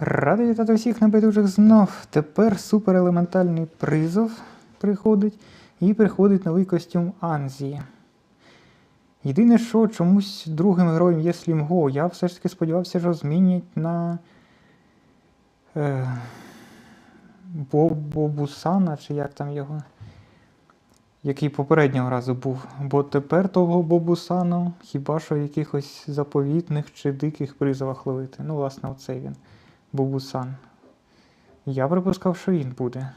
Радий вітати всіх небайдужих знов. Тепер суперелементальний призов приходить і приходить новий костюм Анзії. Єдине, що чомусь другим героєм є Слімго. Я все ж таки сподівався, що змінять на е, Бобусана, чи як там його, який попереднього разу був. Бо тепер того Бобусану хіба що в якихось заповітних чи диких призовах ловити. Ну, власне, оцей він. Бубусан. Я припускав, що він буде.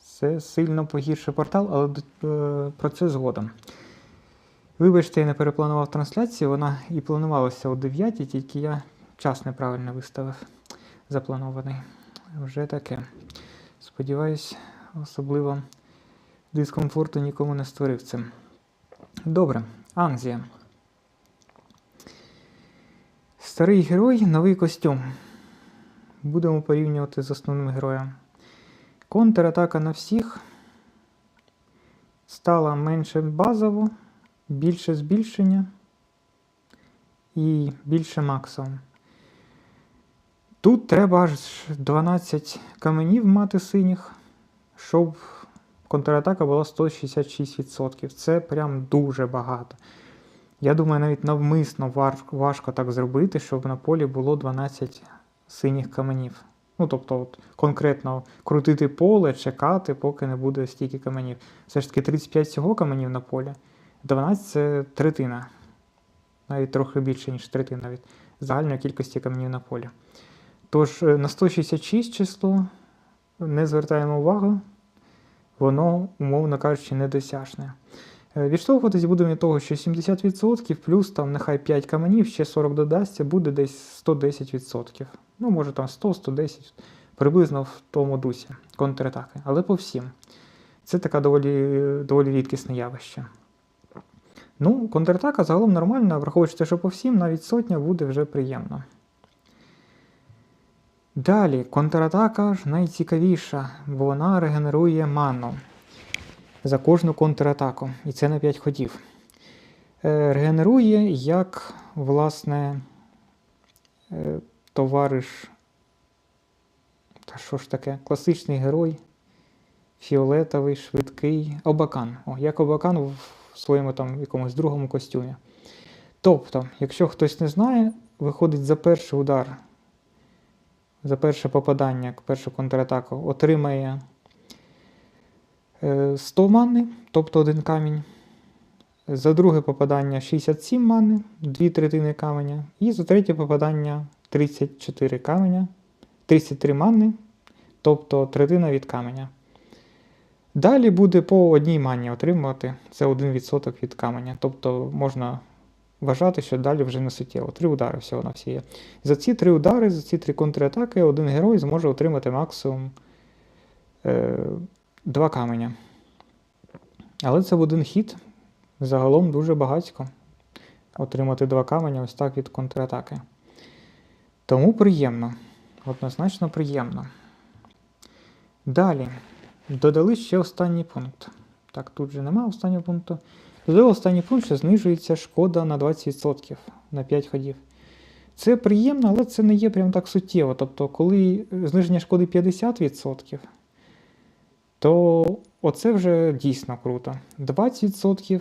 Це сильно погірший портал, але е, про це згодом. Вибачте, я не перепланував трансляцію, вона і планувалася о 9, тільки я час неправильно виставив запланований. Вже таке. Сподіваюсь, особливо дискомфорту нікому не створив цим. Добре, Анзія. Старий герой, новий костюм. Будемо порівнювати з основним героєм. Контратака на всіх стала менше базово, більше збільшення і більше максимум. Тут треба аж 12 каменів мати синіх, щоб контратака була 166%. Це прям дуже багато. Я думаю, навіть навмисно важко так зробити, щоб на полі було 12 синіх каменів. Ну, тобто, от, конкретно крутити поле, чекати, поки не буде стільки каменів. Все ж таки 35 всього каменів на полі, 12 це третина. Навіть трохи більше, ніж третина від загальної кількості каменів на полі. Тож е, на 166 число не звертаємо увагу, воно, умовно кажучи, недосяжне. Е, Відштовхуватись будемо від того, що 70% плюс там нехай 5 каменів, ще 40 додасться, буде десь 110%. Ну, може там 100-110, приблизно в тому дусі контратаки. Але по всім. Це така доволі, доволі рідкісне явище. Ну, контратака загалом нормальна, враховуючи, що по всім, навіть сотня буде вже приємно. Далі, контратака ж найцікавіша, бо вона регенерує ману за кожну контратаку. І це на 5 ходів. Е, Регенерує як, власне, е, товариш. Та що ж таке? Класичний герой. Фіолетовий, швидкий. Обакан. О, як Обакан в своєму там якомусь другому костюмі. Тобто, якщо хтось не знає, виходить за перший удар, за перше попадання, першу контратаку, отримає 100 мани, тобто один камінь. За друге попадання 67 мани, 2 третини каменя. І за третє попадання 34 каменя, 33 мани, тобто третина від каменя. Далі буде по одній мані отримувати це 1% від каменя. Тобто можна вважати, що далі вже не суттєво. Три удари всього на всі є. За ці три удари, за ці три контратаки, один герой зможе отримати максимум е, 2 каменя. Але це в один хід загалом дуже багатько отримати два каменя ось так від контратаки. Тому приємно. Однозначно приємно. Далі. Додали ще останній пункт. Так, тут же немає останнього пункту. Додали останній пункт, що знижується шкода на 20% на 5 ходів. Це приємно, але це не є прям так суттєво. Тобто, коли зниження шкоди 50%, то оце вже дійсно круто. 20%.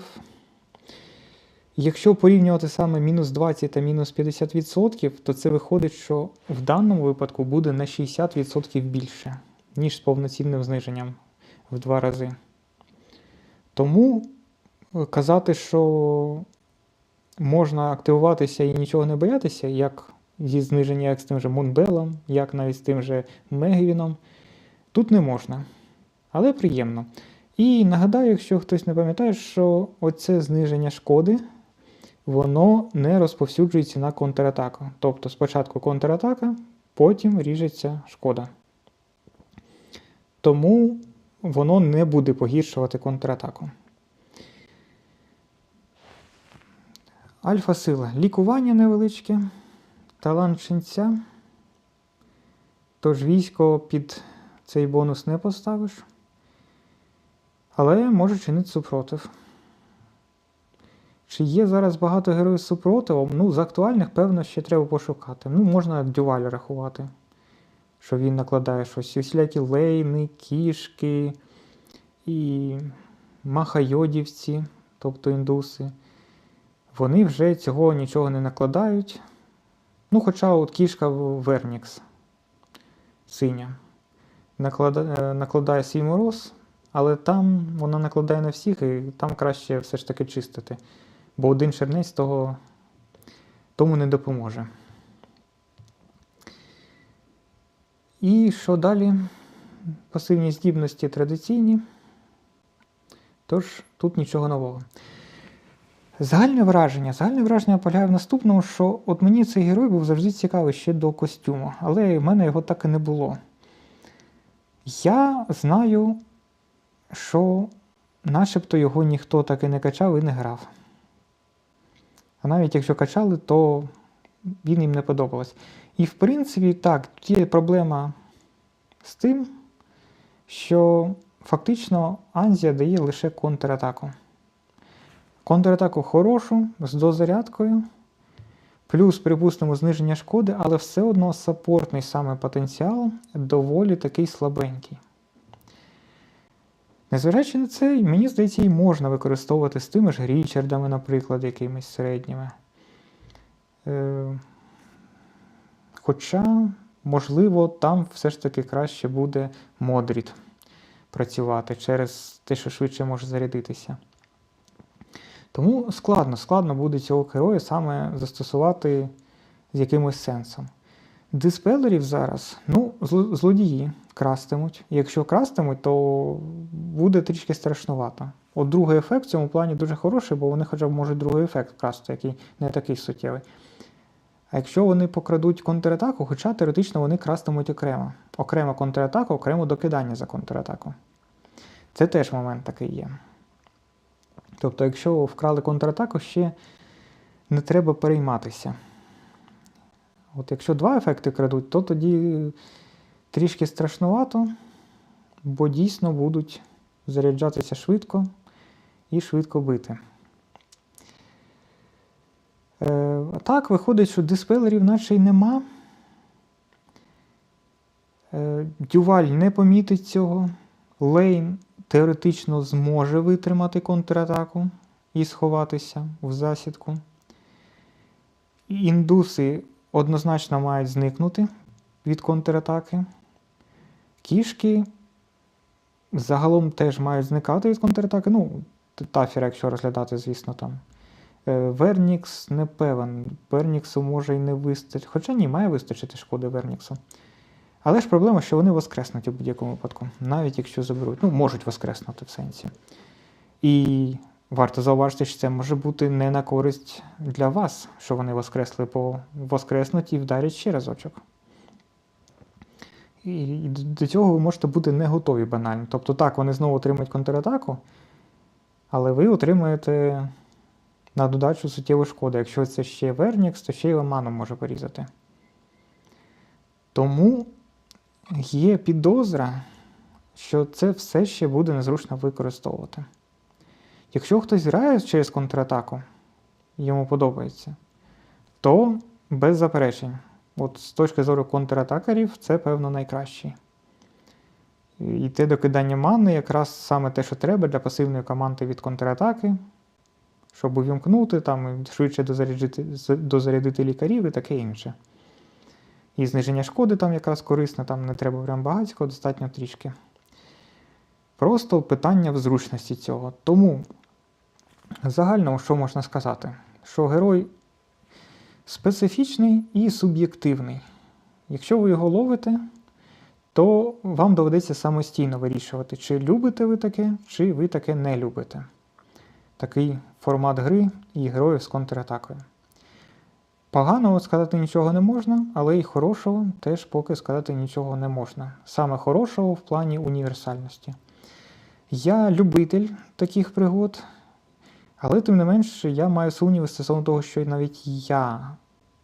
Якщо порівнювати саме мінус 20 та мінус 50%, то це виходить, що в даному випадку буде на 60% більше, ніж з повноцінним зниженням в два рази. Тому е, казати, що можна активуватися і нічого не боятися, як зі зниження, як з тим же Мунбелом, як навіть з тим же Мегвіном, тут не можна. Але приємно. І нагадаю, якщо хтось не пам'ятає, що оце зниження шкоди, воно не розповсюджується на контратаку. Тобто спочатку контратака, потім ріжеться шкода. Тому воно не буде погіршувати контратаку. Альфа сила. Лікування невеличке, талант ченця. Тож військо під цей бонус не поставиш. Але може чинити супротив. Чи є зараз багато героїв супротивом? Ну, з актуальних, певно, ще треба пошукати. Ну, можна дюваль рахувати, що він накладає щось. І всілякі лейни, кішки і махайодівці, тобто індуси. Вони вже цього нічого не накладають. Ну, хоча от кішка Вернікс синя накладає, е, накладає свій мороз, але там вона накладає на всіх, і там краще все ж таки чистити. Бо один чернець того тому не допоможе. І що далі? Пасивні здібності традиційні. Тож тут нічого нового. Загальне враження. Загальне враження полягає в наступному, що от мені цей герой був завжди цікавий ще до костюму, але в мене його так і не було. Я знаю, що начебто його ніхто так і не качав і не грав. А навіть якщо качали, то він їм не подобалось. І в принципі, так, є проблема з тим, що фактично Анзія дає лише контратаку. Контратаку хорошу, з дозарядкою, плюс, припустимо, зниження шкоди, але все одно саппортний саме потенціал доволі такий слабенький. Незважаючи на це, мені здається, і можна використовувати з тими ж Річардами, наприклад, якимись середніми. Е, Хоча, можливо, там все ж таки краще буде Модріт працювати через те, що швидше може зарядитися. Тому складно, складно буде цього героя саме застосувати з якимось сенсом. Диспелерів зараз, ну, злодії крастимуть. Якщо крастимуть, то буде трішки страшнувато. От другий ефект в цьому плані дуже хороший, бо вони хоча б можуть другий ефект красти, який не такий суттєвий. А якщо вони покрадуть контратаку, хоча теоретично вони крастимуть окремо. Окремо контратаку, окремо докидання за контратаку. Це теж момент такий є. Тобто, якщо вкрали контратаку, ще не треба перейматися. От Якщо два ефекти крадуть, то тоді трішки страшнувато, бо дійсно будуть заряджатися швидко і швидко бити. Е, Так, виходить, що диспелерів наче й нема. Е, Дюваль не помітить цього. Лейн теоретично зможе витримати контратаку і сховатися в засідку. Індуси однозначно мають зникнути від контратаки. Кішки загалом теж мають зникати від контратаки. Ну, тафір, якщо розглядати, звісно, там. Е, Вернікс не певен. Верніксу може і не вистачити. Хоча ні, має вистачити шкоди Верніксу. Але ж проблема, що вони воскреснуть у будь-якому випадку, навіть якщо заберуть. Ну, можуть воскреснути в сенсі. І варто зауважити, що це може бути не на користь для вас, що вони воскресли, бо воскреснуть і вдарять ще разочок. І до цього ви можете бути не готові банально. Тобто так, вони знову отримають контратаку, але ви отримаєте на додачу суттєву шкоду. Якщо це ще Вернікс, то ще й Ламану може порізати. Тому є підозра, що це все ще буде незручно використовувати. Якщо хтось грає через контратаку, йому подобається, то без заперечень. От з точки зору контратакерів, це, певно, найкращий. І те докидання мани якраз саме те, що треба для пасивної команди від контратаки, щоб увімкнути, там, швидше дозарядити, дозарядити лікарів і таке інше. І зниження шкоди там якраз корисне, там не треба прям багатько, достатньо трішки. Просто питання в зручності цього. Тому, загально, що можна сказати? Що герой специфічний і суб'єктивний. Якщо ви його ловите, то вам доведеться самостійно вирішувати, чи любите ви таке, чи ви таке не любите. Такий формат гри і героїв з контратакою. Поганого сказати нічого не можна, але й хорошого теж поки сказати нічого не можна. Саме хорошого в плані універсальності. Я любитель таких пригод, але тим не менш я маю сумніви стосовно того, що навіть я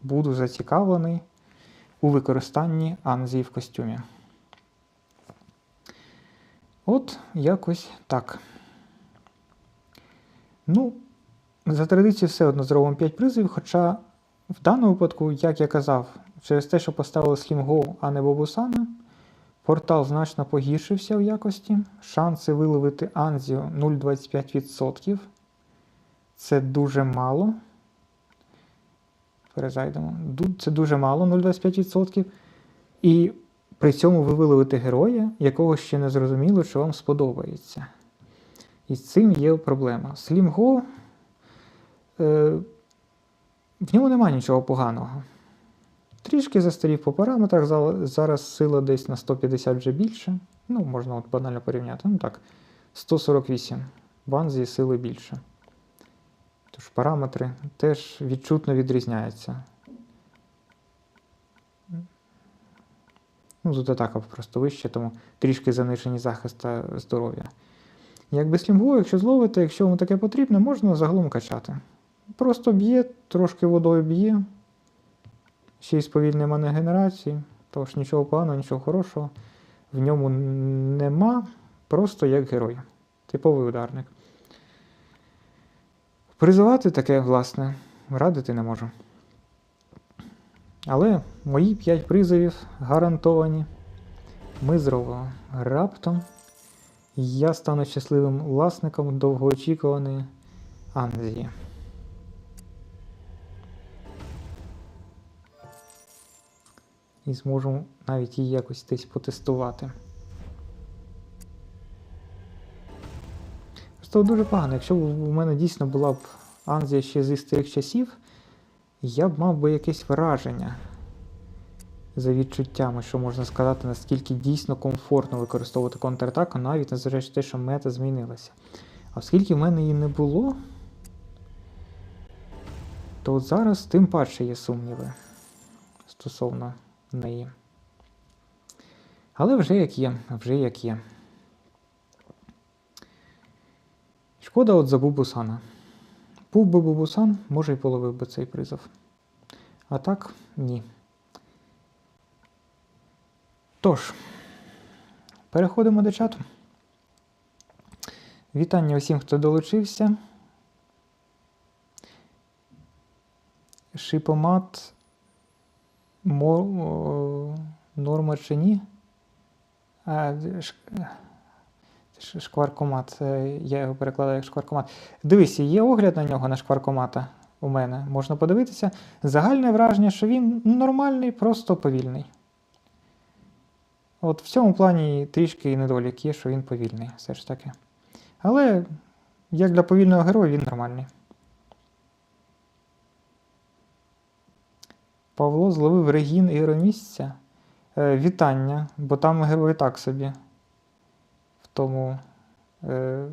буду зацікавлений у використанні Анзії в костюмі. От якось так. Ну, за традицією все одно зробимо 5 призовів, хоча в даному випадку, як я казав, через те, що поставили Slim а не Бобусана, портал значно погіршився в якості. Шанси виловити Анзію 0,25%. Це дуже мало. Перезайдемо. Це дуже мало, 0,25%. І при цьому ви виловите героя, якого ще не зрозуміло, що вам сподобається. І з цим є проблема. Go, е, в ньому немає нічого поганого. Трішки застарів по параметрах, зараз сила десь на 150 вже більше. Ну, можна от банально порівняти. Ну так, 148. В Анзії сили більше. Тож параметри теж відчутно відрізняються. Ну, тут атака просто вища, тому трішки занижені захист та здоров'я. Якби слімгу, якщо зловите, якщо вам таке потрібно, можна загалом качати. Просто б'є, трошки водою б'є. Ще й сповільнює мене генерації, тож нічого поганого, нічого хорошого в ньому нема. Просто як герой. Типовий ударник. Призивати таке, власне, радити не можу. Але мої 5 призовів гарантовані. Ми зробимо раптом. Я стану щасливим власником довгоочікуваної Анзії. І зможу навіть її якось десь потестувати. Просто дуже погано. Якщо б у мене дійсно була б Анзія ще зі старих часів, я б мав би якесь враження за відчуттями, що можна сказати, наскільки дійсно комфортно використовувати контратаку, навіть незважаючи на те, що мета змінилася. А оскільки в мене її не було, то от зараз тим паче є сумніви стосовно неї. Але вже як є, вже як є. Шкода от за Бубусана. Був би Бубусан, може й половив би цей призов. А так, ні. Тож, переходимо до чату. Вітання усім, хто долучився. Шипомат норма чи ні? А, ш... Шкваркомат. е, Я його перекладаю як шкваркомат. Дивись, є огляд на нього на шкваркомата у мене. Можна подивитися. Загальне враження, що він нормальний, просто повільний. От в цьому плані трішки недолік є, що він повільний, все ж таки. Але як для повільного героя він нормальний. Павло зловив регін ігромісця. Е, вітання, бо там герої так собі. Тому. Е,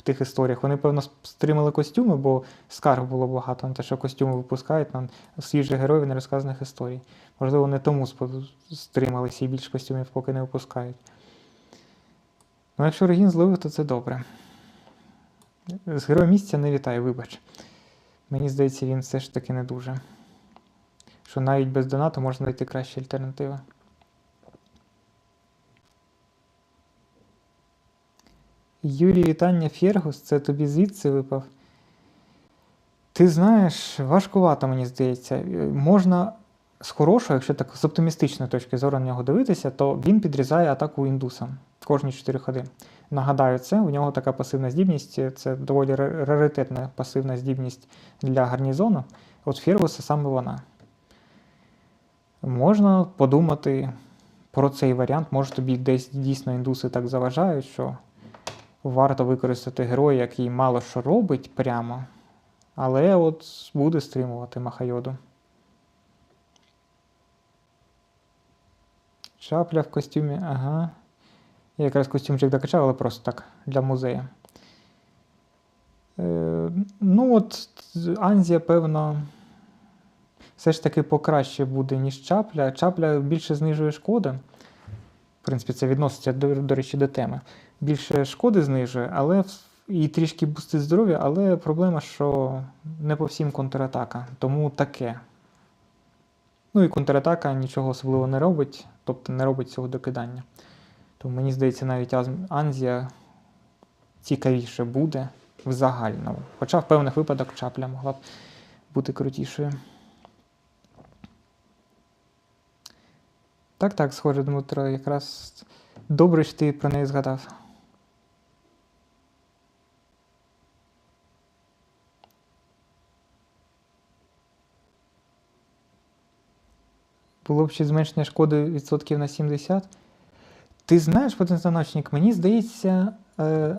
в тих історіях. Вони, певно, стримали костюми, бо скарг було багато на те, що костюми випускають нам свіжих героїв нерозказаних історій. Можливо, не тому стрималися і більше костюмів поки не випускають. Ну, якщо Регін зловив, то це добре. З героєм місця не вітаю, вибач. Мені здається, він все ж таки не дуже. Що навіть без донату можна знайти кращі альтернативи. Юрій, вітання Фєргус, це тобі звідси випав. Ти знаєш, важкувато, мені здається. Е, Можна з хорошого, якщо так з оптимістичної точки зору на нього дивитися, то він підрізає атаку індусам кожні 4 ходи. Нагадаю, це у нього така пасивна здібність, це доволі раритетна пасивна здібність для гарнізону. От Фєргуса саме вона. Можна подумати про цей варіант. Може тобі десь дійсно індуси так заважають, що варто використати героя, який мало що робить прямо, але от буде стримувати Махайоду. Шапля в костюмі, ага. Я якраз костюмчик докачав, але просто так, для музею. Е, ну от Анзія, певно, все ж таки покраще буде, ніж чапля. Чапля більше знижує шкоди. В принципі, це відноситься, до, до речі, до теми. Більше шкоди знижує, але і трішки бустить здоров'я, але проблема, що не по всім контратака. Тому таке. Ну і контратака нічого особливо не робить, тобто не робить цього докидання. Тому мені здається, навіть Анзія цікавіше буде в загальному. Хоча в певних випадках чапля могла б бути крутішою. Так, так, схоже, Дмитро, якраз добре, що ти про неї згадав. Було б ще зменшення шкоди відсотків на 70. Ти знаєш, потенціоночник, мені здається, е,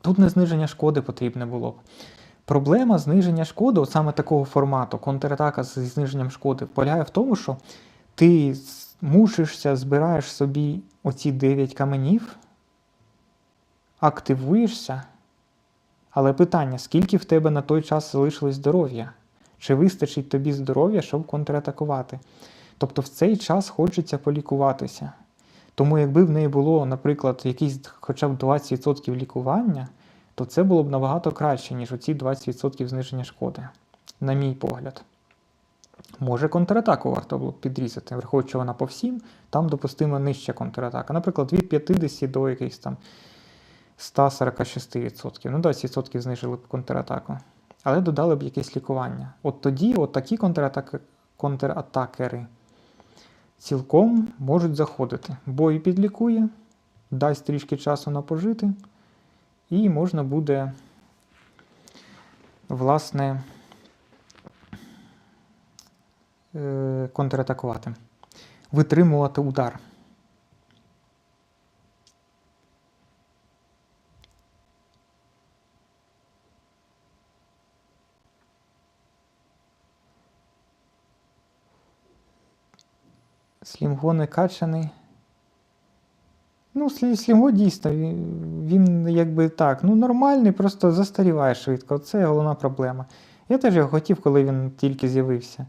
тут не зниження шкоди потрібне було б. Проблема зниження шкоди, от саме такого формату, контратака зі зниженням шкоди, полягає в тому, що ти мушишся, збираєш собі оці 9 каменів, активуєшся. Але питання, скільки в тебе на той час залишилось здоров'я? Чи вистачить тобі здоров'я, щоб контратакувати? Тобто в цей час хочеться полікуватися. Тому якби в неї було, наприклад, якісь хоча б 20% лікування, то це було б набагато краще, ніж оці 20% зниження шкоди, на мій погляд. Може, контратаку варто було б підрізати, враховуючи, вона по всім, там допустима нижча контратака. Наприклад, від 50 до якихось там 146%. Ну, 20% знижили б контратаку. Але додали б якесь лікування. От тоді, от такі контратаки, контратакери цілком можуть заходити. Бой підлікує, дасть трішки часу на пожити, і можна буде, власне, е, контратакувати, витримувати удар. Слімго не качаний. Ну, Слімго дійсно, він, якби так, ну нормальний, просто застаріває швидко. Це головна проблема. Я теж його хотів, коли він тільки з'явився.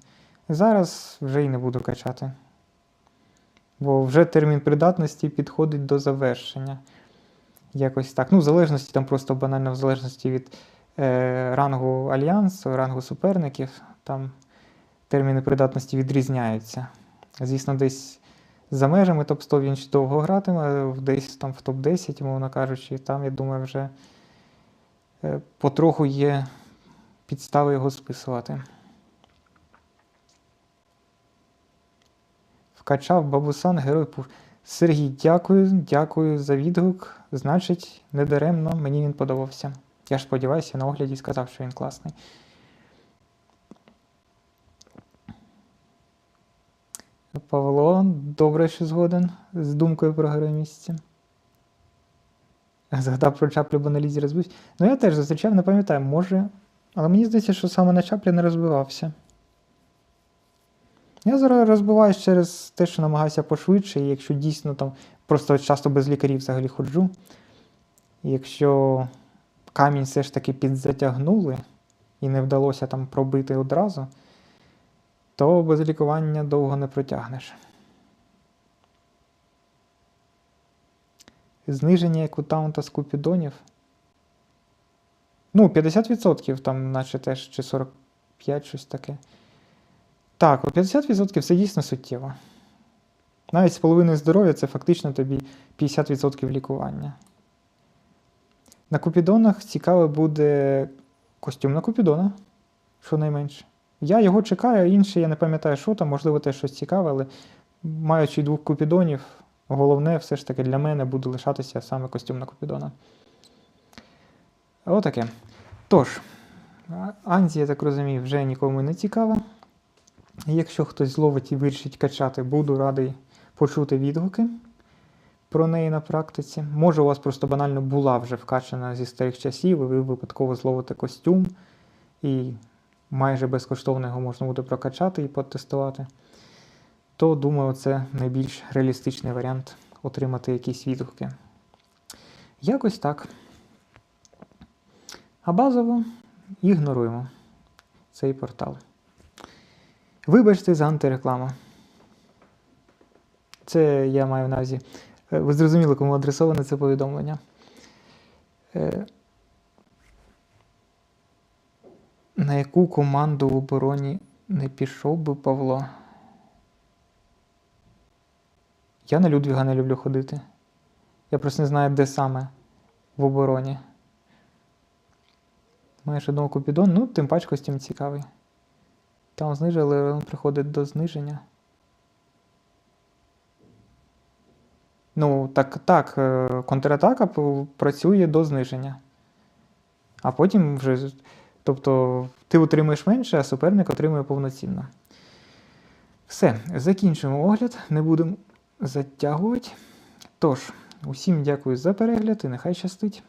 Зараз вже й не буду качати. Бо вже термін придатності підходить до завершення. Якось так. Ну, в залежності, там просто банально в залежності від е, рангу альянсу, рангу суперників, там терміни придатності відрізняються. Звісно, десь за межами топ-100 він ще довго гратиме, десь там в топ-10, мовно кажучи, там, я думаю, вже е, потроху є підстави його списувати. Вкачав бабусан герой Пуш. Сергій, дякую, дякую за відгук. Значить, недаремно мені він подобався. Я ж сподіваюся, на огляді сказав, що він класний. Павло, добре, що згоден з думкою про місяця. Згадав про чаплю, бо на лізі розбився. Ну, я теж зустрічав, не пам'ятаю, може. Але мені здається, що саме на чаплі не розбивався. Я зараз розбиваюсь через те, що намагаюся пошвидше, і якщо дійсно там просто часто без лікарів взагалі ходжу. Якщо камінь все ж таки підзатягнули і не вдалося там пробити одразу, то без лікування довго не протягнеш. Зниження екутаунта з купідонів. Ну, 50% там, наче теж, чи 45, щось таке. Так, от 50% це дійсно суттєво. Навіть з половиною здоров'я це фактично тобі 50% лікування. На купідонах цікаво буде костюм на купідона, щонайменше. Я його чекаю, інше я не пам'ятаю, що там, можливо, теж щось цікаве, але маючи двох купідонів, головне все ж таки для мене буде лишатися саме костюм на купідона. Отаке. Тож, Анзі, я так розумію, вже нікому не цікава. Якщо хтось зловить і вирішить качати, буду радий почути відгуки про неї на практиці. Може, у вас просто банально була вже вкачана зі старих часів, і ви випадково зловите костюм, і майже безкоштовно його можна буде прокачати і потестувати. То, думаю, це найбільш реалістичний варіант отримати якісь відгуки. Якось так. А базово ігноруємо цей портал. Вибачте за антирекламу. Це я маю на увазі. Е, Ви зрозуміли, кому адресоване це повідомлення. Е, На яку команду в обороні не пішов би Павло? Я на Людвіга не люблю ходити. Я просто не знаю, де саме в обороні. Маєш одного Купідон, ну, тим пач костюм цікавий. Там знижили, але він приходить до зниження. Ну, так, так, е, контратака працює до зниження. А потім вже. Тобто ти отримуєш менше, а суперник отримує повноцінно. Все, закінчуємо огляд, не будемо затягувати. Тож, усім дякую за перегляд і нехай щастить.